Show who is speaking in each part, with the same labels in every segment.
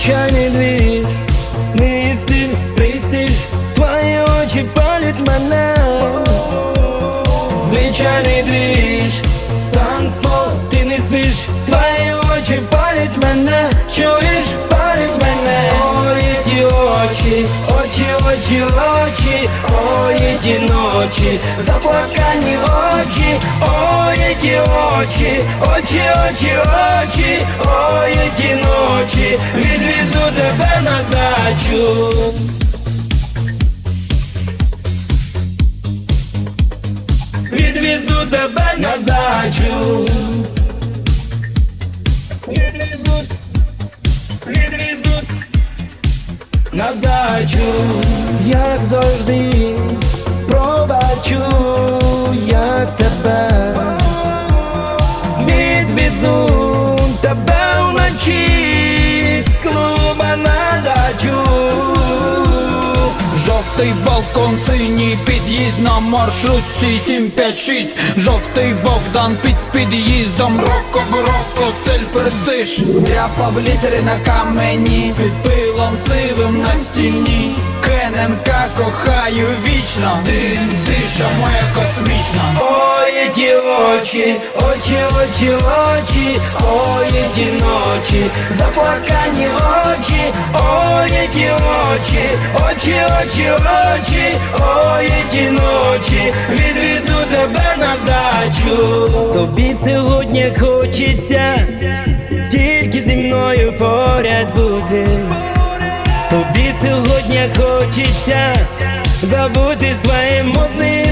Speaker 1: звичайний двір, мій стиль, престиж, твої очі палять мене, звичайний двіж, танцпол, ти не спиш, твої очі палять мене, чуєш, палять мене, ой, ті очі, очі, очі, очі, ой, ті ночі, заплакані очі, ой, ті очі, очі, очі, очі, ой, ті ночі, тебе на дачу. Відвізу тебе на дачу. Відвізу, відвізу на дачу, як завжди, пробачу, як тебе
Speaker 2: Жовтий балкон, синій під'їзд на маршрутці 756 Жовтий Богдан під під'їздом. Роко Роко, стиль престиж. Дряпав літери на камені Під пилом сивим на стіні. Кененка кохаю вічно. Ти диша моя космічна
Speaker 1: ті очі, очі, очі, очі, ой, ті ночі, заплакані очі, ой, ті очі, очі, очі, очі, ой, ті ночі, відвізу тебе на дачу. Тобі сьогодні хочеться тільки зі мною поряд бути. Тобі сьогодні хочеться забути свої модні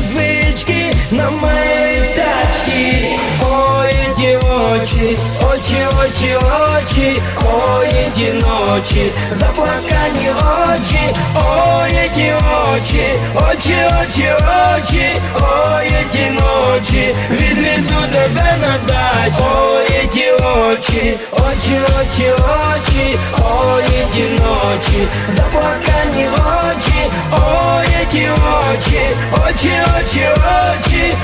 Speaker 1: очі, очі, очі, ой, ті ночі, заплакані очі, ой, ті очі, очі, очі, очі, ой, ті ночі, відвізу тебе на дачу. Ой, ті очі, очі, очі, очі, ой, ті ночі, заплакані очі, ой, ті очі, очі, очі, очі,